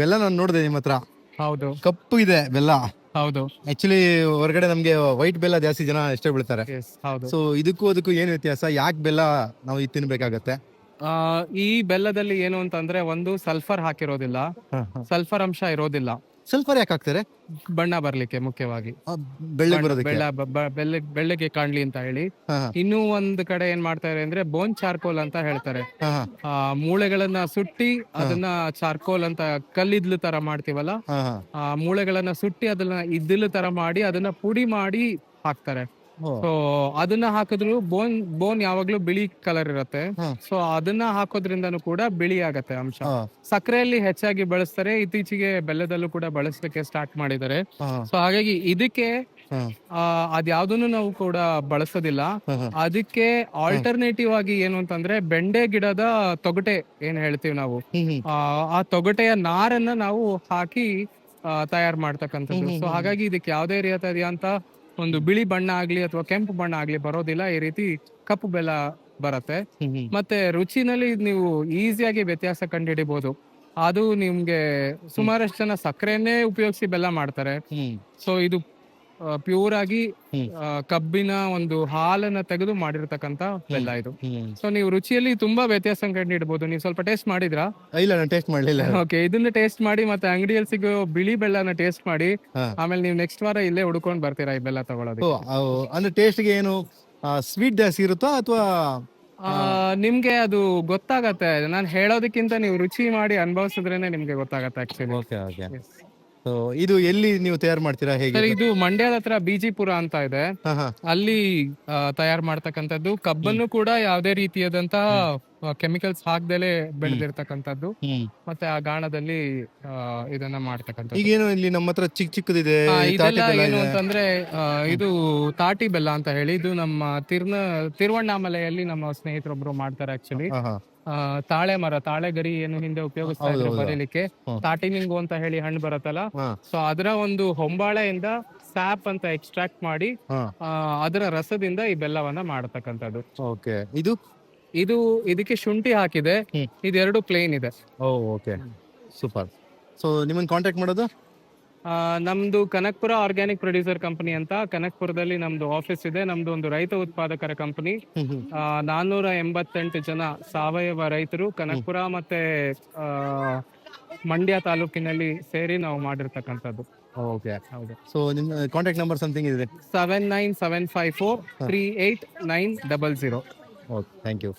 ಬೆಲ್ಲ ನಾನು ನೋಡಿದೆ ನಿಮ್ಮ ಹತ್ರ. ಹೌದು. ಕಪ್ಪು ಇದೆ ಬೆಲ್ಲ. ಹೌದು. ಆಕ್ಚುಲಿ ಹೊರಗಡೆ ನಮ್ಗೆ ವೈಟ್ ಬೆಲ್ಲ ಜಾಸ್ತಿ ಜನ ಇಷ್ಟ ಬೀಳ್ತಾರೆ ಹೌದು. ಸೊ ಇದಕ್ಕೂ ಅದಕ್ಕೂ ಏನು ವ್ಯತ್ಯಾಸ? ಯಾಕೆ ಬೆಲ್ಲ ನಾವು ಇದು ತಿನ್ಬೇಕಾಗತ್ತೆ? ಆ, ಈ ಬೆಲ್ಲದಲ್ಲಿ ಏನು ಅಂತಂದ್ರೆ ಒಂದು ಸಲ್ಫರ್ ಹಾಕಿರೋದಿಲ್ಲ. ಸಲ್ಫರ್ ಅಂಶ ಇರೋದಿಲ್ಲ. ಸಲ್ಫರ್ ಯಾಕೆ ಹಾಕ್ತಾರೆ? ಬಣ್ಣ ಬರ್ಲಿಕ್ಕೆ ಮುಖ್ಯವಾಗಿ. ಆ, ಬೆಳ್ಳಗೆ ಬರೋದಕ್ಕೆ? ಬೆಳ್ಳ ಬ- ಬ- ಬೆಳ್ಳ- ಬೆಳ್ಳಗೆ ಕಾಣ್ಲಿ ಅಂತ ಹೇಳಿ. ಹಾ, ಹಾ, ಇನ್ನೂ ಒಂದ್ ಕಡೆ ಏನ್ ಮಾಡ್ತಾರೆ ಅಂದ್ರೆ ಬೋನ್ ಚಾರ್ಕೋಲ್ ಅಂತ ಹೇಳ್ತಾರೆ. ಹಾ, ಹಾ, ಆ ಮೂಳೆಗಳನ್ನ ಸುಟ್ಟಿ ಅದನ್ನ ಚಾರ್ಕೋಲ್ ಅಂತ ಕಲ್ಲಿದ್ಲು ತರ ಮಾಡ್ತೀವಲ್ಲ? ಹಾ, ಹಾ. ಆ ಮೂಳೆಗಳನ್ನ ಸುಟ್ಟಿ ಅದನ್ನ ಇದ್ದಿಲು ತರ ಮಾಡಿ ಅದನ್ನ ಪುಡಿ ಮಾಡಿ ಹಾಕ್ತಾರೆ. ಸೊ ಅದನ್ನ ಹಾಕಿದ್ರು ಬೋನ್ ಬೋನ್ ಯಾವಾಗ್ಲೂ ಬಿಳಿ ಕಲರ್ ಇರುತ್ತೆ. ಸೊ ಅದನ್ನ ಹಾಕೋದ್ರಿಂದನೂ ಕೂಡ ಬಿಳಿ ಆಗತ್ತೆ ಅಂಶ. ಸಕ್ಕರೆಯಲ್ಲಿ ಹೆಚ್ಚಾಗಿ ಬಳಸ್ತಾರೆ. ಇತ್ತೀಚೆಗೆ ಬೆಲ್ಲದಲ್ಲೂ ಕೂಡ ಬಳಸಲಿಕ್ಕೆ ಸ್ಟಾರ್ಟ್ ಮಾಡಿದ್ದಾರೆ. ಸೊ ಹಾಗಾಗಿ ಇದಕ್ಕೆ ಅದ್ಯಾವ್ದನ್ನು ನಾವು ಕೂಡ ಬಳಸೋದಿಲ್ಲ. ಅದಕ್ಕೆ ಆಲ್ಟರ್ನೇಟಿವ್ ಆಗಿ ಏನು ಅಂತಂದ್ರೆ ಬೆಂಡೆ ಗಿಡದ ತೊಗಟೆ ಏನ್ ಹೇಳ್ತೀವಿ ನಾವು. ಆ, ತೊಗಟೆಯ ನಾರನ್ನ ನಾವು ಹಾಕಿ ತಯಾರು ಮಾಡ್ತಕ್ಕಂಥದ್ದು. ಸೊ ಹಾಗಾಗಿ ಇದಕ್ಕೆ ಯಾವುದೇ ರೀತಿಯಾದಂತ ಒಂದು ಬಿಳಿ ಬಣ್ಣ ಆಗ್ಲಿ ಅಥವಾ ಕೆಂಪು ಬಣ್ಣ ಆಗ್ಲಿ ಬರೋದಿಲ್ಲ ಈ ರೀತಿ ಕಪ್ಪು ಬೆಲ್ಲ ಬರತ್ತೆ. ಮತ್ತೆ ರುಚಿನಲ್ಲಿ ನೀವು ಈಸಿಯಾಗಿ ವ್ಯತ್ಯಾಸ ಕಂಡುಹಿಡಿಬಹುದು ಅದು ನಿಮ್ಗೆ ಸುಮಾರಷ್ಟು ಜನ ಸಕ್ಕರೆಯನ್ನೇ ಉಪಯೋಗಿಸಿ ಬೆಲ್ಲ ಮಾಡ್ತಾರೆ. ಸೊ ಇದು ಪ್ಯೂರ್ ಆಗಿ ಆ, ಕಬ್ಬಿನ ಒಂದು ಹಾಲನ್ನ ತೆಗೆದು ಮಾಡಿರ್ತಕ್ಕಂತ ಬೆಲ್ಲ ಇದು. ಹ್ಮ್. ಸೊ ನೀವು ರುಚಿಯಲ್ಲಿ ತುಂಬಾ ವ್ಯತ್ಯಾಸ ಕಂಡಿಡ್ಬೋದು. ನೀವು ಸ್ವಲ್ಪ ಟೇಸ್ಟ್ ಮಾಡಿದ್ರಾ? ಇಲ್ಲ ನಾನು ಟೇಸ್ಟ್ ಮಾಡ್ಲಿಲ್ಲ. ಓಕೆ ಇದನ್ನ ಟೇಸ್ಟ್ ಮಾಡಿ ಮತ್ತೆ ಅಂಗಡಿಯಲ್ಲಿ ಸಿಗೋ ಬಿಳಿ ಬೆಲ್ಲನ ಟೇಸ್ಟ್ ಮಾಡಿ ಹಾ. ಆಮೇಲೆ ನೀವು ನೆಕ್ಸ್ಟ್ ವಾರ ಇಲ್ಲೇ ಹುಡ್ಕೊಂಡ್ ಬರ್ತೀರಾ ಈ ಬೆಲ್ಲ ಓ, ಅಂದ್ರೆ ಅವು ಅಂದ್ರೆ ಟೇಸ್ಟ್ಗೆ ಏನು ಸ್ವೀಟ್ ಜಾಸ್ತಿ ಇರುತ್ತಾ ಅಥವಾ ನಿಮ್ಗೆ ಅದು ಗೊತ್ತಾಗತ್ತೆ. ನಾನು ಹೇಳೋದಕ್ಕಿಂತ ನೀವು ರುಚಿ ಮಾಡಿ ಅನುಭವಿಸಿದ್ರೇನೆ ನಿಮ್ಗೆ ಗೊತ್ತಾಗತ್ತೆ ಆಕ್ಚುಲಿ ಓಕೆ ಓಕೆ ಇದು ಎಲ್ಲಿ ನೀವು ತಯಾರು ಮಾಡ್ತೀರಾ ಹೇಗೆ ಸರ್ ಇದು ಮಂಡ್ಯದ ಹತ್ರ ಬಿಜಿಪುರ ಅಂತ ಇದೆ. ಹಾ, ಹಾ. ಅಲ್ಲಿ ತಯಾರು ಮಾಡ್ತಕ್ಕಂಥದ್ದು. ಕಬ್ಬನ್ನು ಕೂಡ ಯಾವುದೇ ರೀತಿಯಾದಂತ ಕೆಮಿಕಲ್ಸ್ ಹಾಕ್ದಲೆ ಬೆಳೆದಿರ್ತಕ್ಕಂಥದ್ದು ಹ್ಮ್. ಮತ್ತೆ ಆ ಗಾಣದಲ್ಲಿ ಆ, ಇದನ್ನ ಮಾಡ್ತಕ್ಕಂಥದ್ದು ಈಗೇನು ಇಲ್ಲಿ ನಮ್ಮ ಹತ್ರ ಚಿಕ್ಕ ಚಿಕ್ಕದಿದೆ ಆ, ಈ ತಾಟಿ ಇದೆಲ್ಲ ಬೆಲ್ಲ ಏನು ಇದೆ. ಅಂತಂದ್ರೆ ಆ, ಇದು ತಾಟಿ ಬೆಲ್ಲ ಅಂತ ಹೇಳಿ ಇದು ನಮ್ಮ ತಿರ್ನ ತಿರುವಣ್ಣಾಮಲೆಯಲ್ಲಿ ನಮ್ಮ ಸ್ನೇಹಿತರೊಬ್ರು ಮಾಡ್ತಾರೆ ಆಕ್ಚುಲಿ ಹಾ, ಹಾ. ತಾಳೆ ಮರ ತಾಳೆ ಗರಿ ಏನು ಹಿಂದೆ ಉಪಯೋಗಿಸ್ತಾ ಹೌದು, ಇದ್ರು ಹೌದು. ಬರೀಲಿಕ್ಕೆ ಹ್ಮ್. ತಾಟಿನಿಂಗು ಅಂತ ಹೇಳಿ ಹಣ್ಣು ಬರುತ್ತಲ್ಲ ಹಾ, ಸೊ ಅದರ ಒಂದು ಹೊಂಬಾಳೆಯಿಂದ ಸ್ಯಾಪ್ ಅಂತ ಎಕ್ಸ್ಟ್ರಾಕ್ಟ್ ಮಾಡಿ ಹಾ. ಆ, ಅದರ ರಸದಿಂದ ಈ ಬೆಲ್ಲವನ್ನ ಮಾಡತಕ್ಕಂಥದ್ದು ಓಕೆ ಇದು ಇದು ಇದಕ್ಕೆ ಶುಂಠಿ ಹಾಕಿದೆ. ಹ್ಮ್. ಇದೆರಡು ಪ್ಲೇನ್ ಇದೆ. ಓ ಓಕೆ ಸೂಪರ್ ಸೊ ನಿಮ್ಮನ್ನ ಕಾಂಟ್ಯಾಕ್ಟ್ ಮಾಡೋದು? ಆ, ನಮ್ದು ಕನಕ್ಪುರ ಆರ್ಗ್ಯಾನಿಕ್ ಪ್ರೊಡ್ಯೂಸರ್ ಕಂಪನಿ ಅಂತ. ಕನಕ್ಪುರದಲ್ಲಿ ನಮ್ದು ಆಫೀಸ್ ಇದೆ. ನಮ್ದು ಒಂದು ರೈತ ಉತ್ಪಾದಕರ ಕಂಪನಿ ಹ್ಮ್, ಹ್ಮ್. ನಾನ್ನೂರ ಎಂಬತ್ತೆಂಟು ಜನ ಸಾವಯವ ರೈತರು ಕನಕ್ಪುರ ಮತ್ತೆ ಆ, ಮಂಡ್ಯ ತಾಲೂಕಿನಲ್ಲಿ ಸೇರಿ ನಾವು ಮಾಡಿರ್ತಕ್ಕಂಥದ್ದು. ಓಕೆ ಹೌದು. ಸೊ ನಿಮ್ಮ ಕಾಂಟ್ಯಾಕ್ಟ್ ನಂಬರ್ ಸಮಥಿಂಗ್ ಇದೆ? Seven nine seven five four three eight nine double zero okay thank you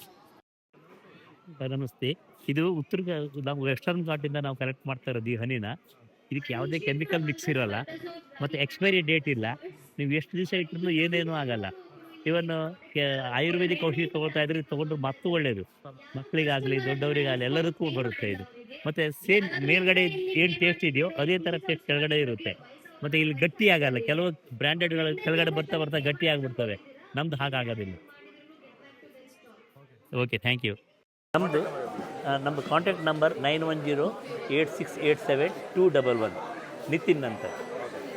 ನಮಸ್ತೆ. ಇದು ಉತ್ತರ ನಾವು ವೆಸ್ಟರ್ನ್ ಘಾಟಿಂದ ನಾವು ಕಲೆಕ್ಟ್ ಮಾಡ್ತಾ ಇರೋದು ಈ ಹನಿನ. ಇದಕ್ಕೆ ಯಾವುದೇ ಕೆಮಿಕಲ್ ಮಿಕ್ಸ್ ಇರೋಲ್ಲ. ಮತ್ತು ಎಕ್ಸ್ಪೈರಿ ಡೇಟ್ ಇಲ್ಲ. ನೀವು ಎಷ್ಟು ದಿವಸ ಇಟ್ಟರು ಏನೇನೂ ಆಗಲ್ಲ. ಇವನ್ ಆಯುರ್ವೇದಿಕ್ ಔಷಧಿ ತಗೋತಾ ಇದ್ರೆ ತಗೊಂಡ್ರೆ ಮತ್ತು ಒಳ್ಳೆಯದು ಮಕ್ಕಳಿಗಾಗಲಿ, ದೊಡ್ಡವರಿಗಾಗಲಿ ಎಲ್ಲದಕ್ಕೂ ಬರುತ್ತೆ ಇದು. ಮತ್ತು ಸೇಮ್ ಮೇಲ್ಗಡೆ ಏನು ಟೇಸ್ಟ್ ಇದೆಯೋ ಅದೇ ಥರ ಟೇಸ್ಟ್ ಕೆಳಗಡೆ ಇರುತ್ತೆ. ಮತ್ತು ಇಲ್ಲಿ ಗಟ್ಟಿ ಆಗಲ್ಲ. ಕೆಲವು ಬ್ರ್ಯಾಂಡೆಡ್ಗಳು ಕೆಳಗಡೆ ಬರ್ತಾ ಬರ್ತಾ ಗಟ್ಟಿ ಆಗಿಬಿಡ್ತವೆ. ನಮ್ದು ಹಾಗಾಗೋದಿಲ್ಲ. ಓಕೆ ಥ್ಯಾಂಕ್ ಯು ನಮ್ಮದು ನಮ್ಮ contact number nine one zero eight six eight seven two double one Nitin ಅಂತ.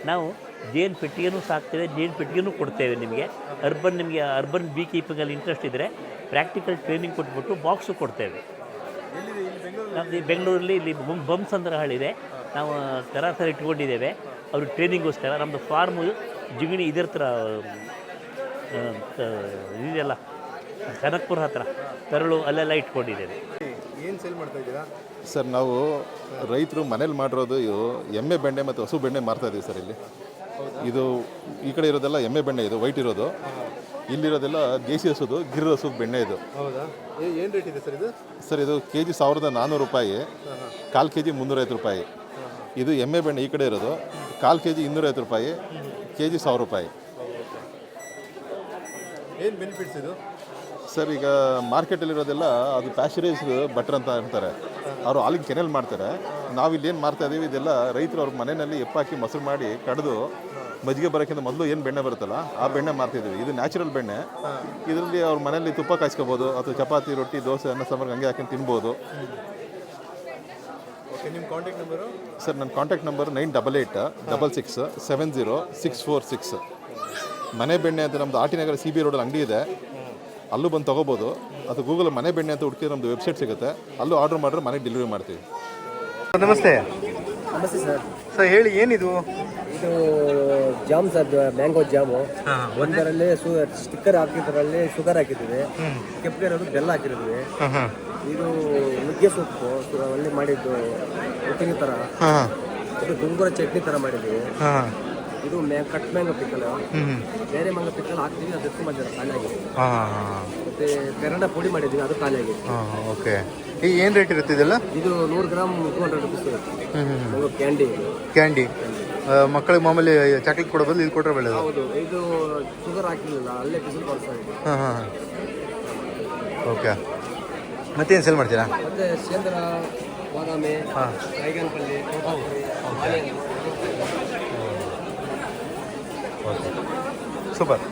ನಾವು ಜೇನು ಪೆಟ್ಟಿಗೆನೂ ಸಾಕ್ತೇವೆ, ಜೇನು ಪೆಟ್ಟಿಗೆನೂ ಕೊಡ್ತೇವೆ ನಿಮಗೆ. ಅರ್ಬನ್ ನಿಮಗೆ ಅರ್ಬನ್ ಬೀ ಕೀಪಿಂಗಲ್ಲಿ ಇಂಟ್ರೆಸ್ಟ್ ಇದ್ದರೆ ಪ್ರಾಕ್ಟಿಕಲ್ ಟ್ರೈನಿಂಗ್ ಕೊಟ್ಬಿಟ್ಟು ಬಾಕ್ಸು ಕೊಡ್ತೇವೆ. ನಮ್ಮದು ಬೆಂಗಳೂರಲ್ಲಿ ಇಲ್ಲಿ ಬೊಮ್ ಸಂಗ್ರಹಗಳಿದೆ ನಾವು ಥರ ಥರ ಇಟ್ಕೊಂಡಿದ್ದೇವೆ. ಅವರು ಟ್ರೈನಿಂಗೋಸ್ಕರ ನಮ್ಮದು ಫಾರ್ಮು ಜಿಗಣಿ ಇದರ ಥರ ಇದೆಯಲ್ಲ ಕನಕ್ಪುರ ಹತ್ರ ತರಳು ಅಲ್ಲೆಲ್ಲ ಇಟ್ಕೊಂಡಿದ್ದೇವೆ ಏನು ಸೇಲ್ ಮಾಡ್ತಾ ಇದ್ದೀರಾ? ಸರ್ ನಾವು ರೈತರು ಮನೇಲಿ ಮಾಡಿರೋದು ಇವು ಎಮ್ಮೆ ಬೆಣ್ಣೆ ಮತ್ತು ಹಸು ಬೆಣ್ಣೆ ಮಾರ್ತಾ ಇದ್ದೀವಿ ಸರ್ ಇಲ್ಲಿ. ಇದು ಈ ಕಡೆ ಇರೋದೆಲ್ಲ ಎಮ್ಮೆ ಬೆಣ್ಣೆ ಇದು ವೈಟ್ ಇರೋದು. ಇಲ್ಲಿರೋದೆಲ್ಲ ದೇಸಿ ಹಸುದು ಗಿರ್ ಹಸು ಬೆಣ್ಣೆ ಇದು. ಹೌದಾ? ಏನು ರೇಟ್ ಇದೆ ಸರ್ ಇದು? ಸರ್ ಇದು ಕೆ ಜಿ ಸಾವಿರದ ನಾನ್ನೂರು ರೂಪಾಯಿ ಕಾಲು ಕೆ ಜಿ ಮುನ್ನೂರೈವತ್ತು ರೂಪಾಯಿ. ಇದು ಎಮ್ಮೆ ಬೆಣ್ಣೆ ಈ ಕಡೆ ಇರೋದು ಕಾಲು ಕೆ ಜಿ ಇನ್ನೂರೈವತ್ತು ರೂಪಾಯಿ ಕೆ ಜಿ ಸಾವಿರ ರೂಪಾಯಿ. ಏನು ಬೆನಿಫಿಟ್ಸ್ ಇದು? ಸರ್ ಈಗ ಮಾರ್ಕೆಟಲ್ಲಿರೋದೆಲ್ಲ ಅದು ಪ್ಯಾಶ್ಚರೈಸ್ ಬಟ್ರ್ ಅಂತ ಅಂತಾರೆ. ಅವರು ಹಾಲಿನ ಕೆನೆಲ್ ಮಾಡ್ತಾರೆ. ನಾವು ಇಲ್ಲಿ ಏನು ಮಾಡ್ತಾ ಇದ್ದೀವಿ ಇದೆಲ್ಲ ರೈತರು ಅವ್ರ ಮನೆಯಲ್ಲಿ ಎಪ್ಪಾಕಿ ಮೊಸರು ಮಾಡಿ ಕಡಿದು ಮಜ್ಜಿಗೆ ಬರೋಕ್ಕಿಂತ ಮೊದಲು ಏನು ಬೆಣ್ಣೆ ಬರುತ್ತಲ್ಲ ಆ ಬೆಣ್ಣೆ ಮಾರ್ತಿದ್ದೀವಿ ಇದು ನ್ಯಾಚುರಲ್ ಬೆಣ್ಣೆ. ಇದರಲ್ಲಿ ಅವ್ರ ಮನೆಯಲ್ಲಿ ತುಪ್ಪ ಕಾಯಿಸ್ಕೋಬೋದು ಅಥವಾ ಚಪಾತಿ ರೊಟ್ಟಿ ದೋಸೆ ಅನ್ನ ಸಾಂಬಾರು ಹಂಗೆ ಹಾಕೊಂಡು ತಿನ್ಬೋದು. ಓಕೆ ನಿಮ್ಮ ಕಾಂಟ್ಯಾಕ್ಟ್ ನಂಬರು ಸರ್ ನನ್ನ contact number nine double eight double six seven zero six four six ಮನೆ ಬೆಣ್ಣೆ ಅಂತ ನಮ್ಮದು ಆಟಿನಗರ ಸಿ ಬಿ ರೋಡಲ್ಲಿ ಅಂಗಡಿ ಇದೆ. ಅಲ್ಲೂ ಬಂದು ತೊಗೋಬೋದು. ಅದು ಗೂಗಲ್ ಮನೆ ಬೆಣ್ಣೆ ಅಂತ ಹುಡುಕಿದ್ರೆ ನಮ್ಮದು ವೆಬ್ಸೈಟ್ ಸಿಗುತ್ತೆ. ಅಲ್ಲೂ ಆರ್ಡರ್ ಮಾಡಿದ್ರೆ ಮನೆಗೆ ಡೆಲಿವರಿ ಮಾಡ್ತೀವಿ. ನಮಸ್ತೆ. ನಮಸ್ತೆ ಸರ್. ಸರ್ ಹೇಳಿ ಏನಿದು? ಇದು ಜಾಮ್ ಸರ್ ಮ್ಯಾಂಗೋ ಜಾಮು. ಹಾಂ ಒಂದರಲ್ಲಿ ಸು ಸ್ಟಿಕ್ಕರ್ ಹಾಕಿದ್ರಲ್ಲಿ ಶುಗರ್ ಹಾಕಿದ್ದೀವಿ ಕೆಂಪಗೆ ಇರೋದು ಬೆಲ್ಲ ಹಾಕಿದ್ದೀವಿ ಹಾಂ ಹಾಂ. ಇದು ನುಗ್ಗೆ ಸೊಪ್ಪು ಒಳ್ಳೆ ಮಾಡಿದ್ದು ಉಪ್ಪಿನ ಥರ ಹಾಂ ಇದು ಗುಂಗುರ ಚಟ್ನಿ ಥರ ಮಾಡಿದ್ದೀವಿ ಹಾಂ. ಇದು ಮ್ಯಾ ಕಟ್ ಮ್ಯಾಂಗೋ ಪಿಕ್ಕಲ್ ಬೇರೆ ಮ್ಯಾಂಗೋ ಪಿಕ್ಕಲ್ ಹಾಕ್ತೀವಿ ಅದು ಮಧ್ಯ ಖಾಲಿ ಆಗಿದೆ ಹಾಂ ಮತ್ತೆ ಕನ್ನಡ ಪುಡಿ ಮಾಡಿದ್ದೀವಿ ಅದು ಖಾಲಿ ಆಗಿದೆ ಹಾಂ ಓಕೆ. ಈ ಏನು ರೇಟ್ ಇರುತ್ತೆ ಇದೆಲ್ಲ? ಇದು ನೂರು ಗ್ರಾಮ್ ಟೂ ಹಂಡ್ರೆಡ್ ರುಪೀಸ್ ಇರುತ್ತೆ. ಮ್ಯಾಂಗೋ ಕ್ಯಾಂಡಿ ಇದು ಕ್ಯಾಂಡಿ ಮಕ್ಕಳಿಗೆ ಮಾಮೂಲಿ ಚಾಕ್ಲೇಟ್ ಕೊಡೋ ಬದಲು ಇದು ಕೊಟ್ಟರೆ ಒಳ್ಳೆಯದು ಹೌದು ಇದು ಶುಗರ್ ಹಾಕಿರಲಿಲ್ಲ ಅಲ್ಲೇ ಬಿಸಿಲು ಬರ್ತಾ ಇದೆ. ಹಾಂ ಹಾಂ ಓಕೆ. ಮತ್ತೇನು ಸೆಲ್ ಮಾಡ್ತೀರಾ? ಮತ್ತೆ ಶೇಂದ್ರ ಬಾದಾಮಿ ಹಾಂ. ಕಾಯಿಗನ್ ಪಲ್ಯ ತೋತಾಪುರಿ ಆನಿಯನ್ ಓಕೆ ಸೂಪರ್